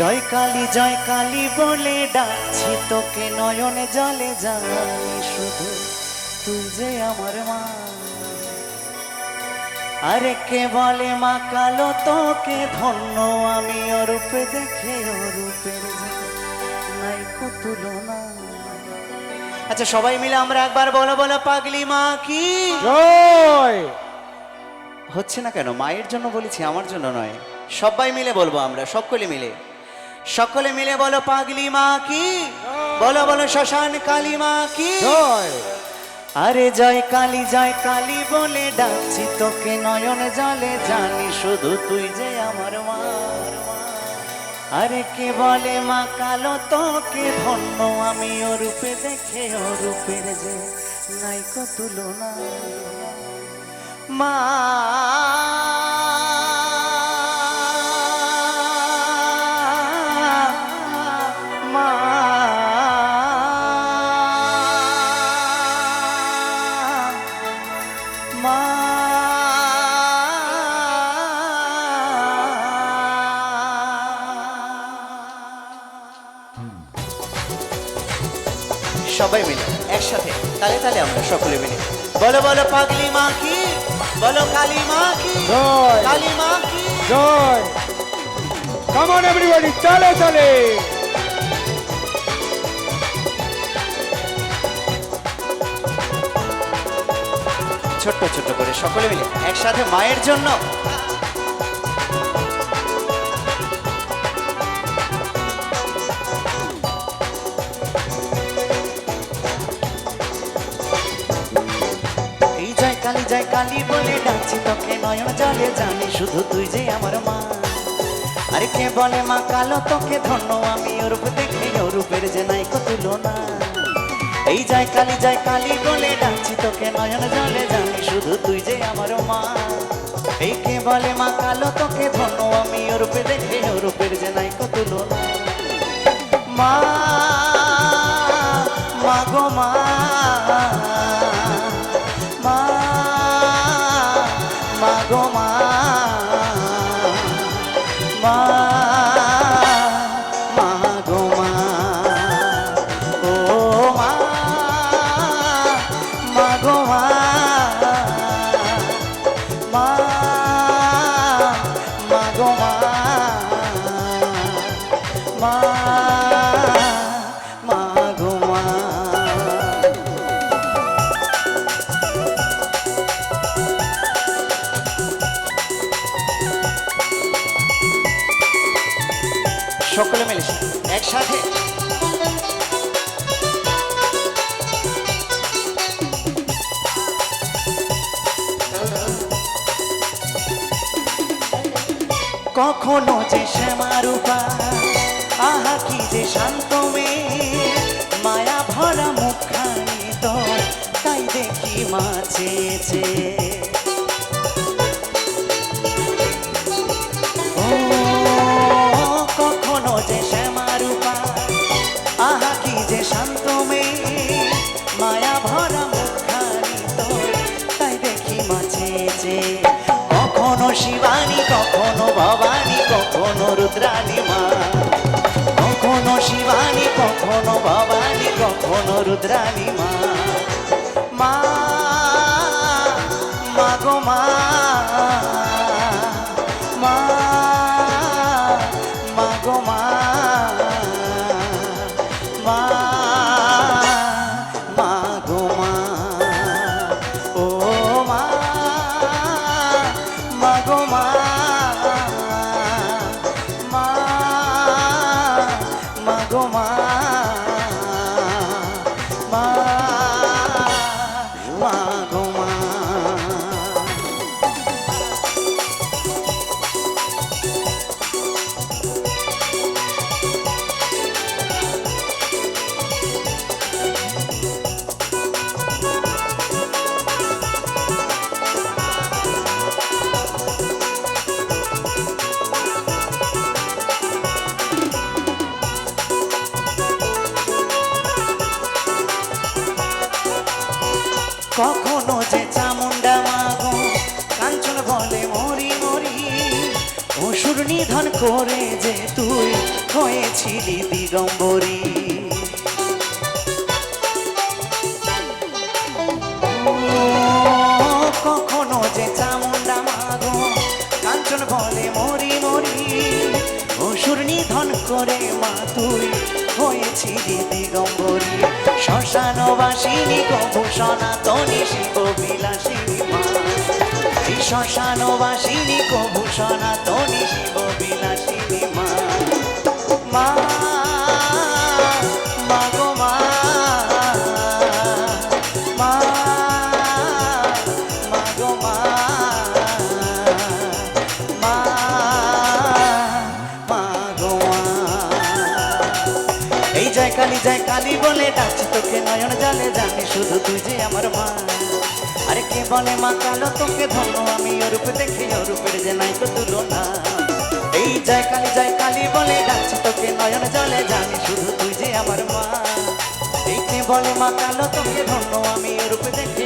জয় কালী জয় কালী বলে ডাকছি তোকে নয়নে জলে জানি শুধু। তুই যে আমার মা। আরে কে বলে মা কালো তোকে? ধন্য আমি অরূপে দেখে অরূপের নাই তুলনা। আচ্ছা সবাই মিলে আমরা একবার বলো বলো পাগলি মা কি? জয়! হচ্ছে না কেন? মায়ের জন্য বলেছি আমার জন্য নয়। সবাই মিলে বলব আমরা সকলে মিলে। সকলে মিলে বলো পাগলি মা কি? বলো বলো শ্মশান কালী মা কি? আরে জয় কালী জয় কালী বলে ডাকছি তোকে নয়ন জলে জানি শুধু তুই যে আমার মা। আরে কে বলে মা কালো তোকে ধন্য? আমি ও রূপে দেখে ও রূপের যে নাইকো তুলনা। মা মা সবাই মিলে একসাথে তালে তালে আমরা সকলে মিলে। বলো বলো পাগলি মা কি? বলো কালী মা কি? জয়। কালী মা কি? জয়। কাম অন এভরিবডি চলে চলে ছোট্ট ছোট্ট করে সকলে মিলে একসাথে মায়ের জন্য জয় কালী বলে ডাকছি, তোকে নয়ন জলে জানি, শুধু তুই যে আমার মা। আরে কে বলে মা কালো, তোকে ধন্য, আমি ওর রূপ দেখে ওর রূপের যে নাই তুলো না এই জয় কালী জয় কালী বলে ডাকছি, তোকে নয়ন জলে জানি, শুধু তুই যে আমার মা। এই কে বলে মা কালো, তোকে ধন্য, আমি ওর দেখে ওর রূপের যে গো সকলে মিলে একসাথে। কখনো যে শ্যামারূপা আহা কি যে শান্ত মেয়ে, মায়া ভরা মুখখানি তোর তাই দেখি মা চেয়েছে। ভবানী কখনো রুদ্রানী মা। কখনো শিবানী কখনো ভবানী কখনো রুদ্রানী মা মা। কখনো যে চামুন্ডা মাগো, কাঞ্চন বলে মরি মরি। অসুর নিধন করে যে তুই হয়েছিলি দিগম্বরী। কখনো যে চামুন্ডা মাগো বলে মরি মরি। করে মা তুই হয়েছিলি দিগম্বরী। শ্মশানবাসিনী কবু সনাতনী শিব বিলাসিনী মা। এই শ্মশানবাসিনী কবু সনাতনী শিব বিলাসিনী মা। মা জয় কালী জয় কালী বলে ডাকছি তোকে নয়ন জালে, জানি শুধু তুই যে আমার মা। আরে কে বলে মা কালো, তোকে ধন্য আমি অরূপ দেখি অরূপের যে নাই তো তুলনা। এই জয় কালী জয় কালী বলে ডাকছি তোকে নয়ন জলে, জানি শুধু তুই যে আমার মা। এই কে বলে মা কালো, তোকে ধন্য আমি অরূপ দেখি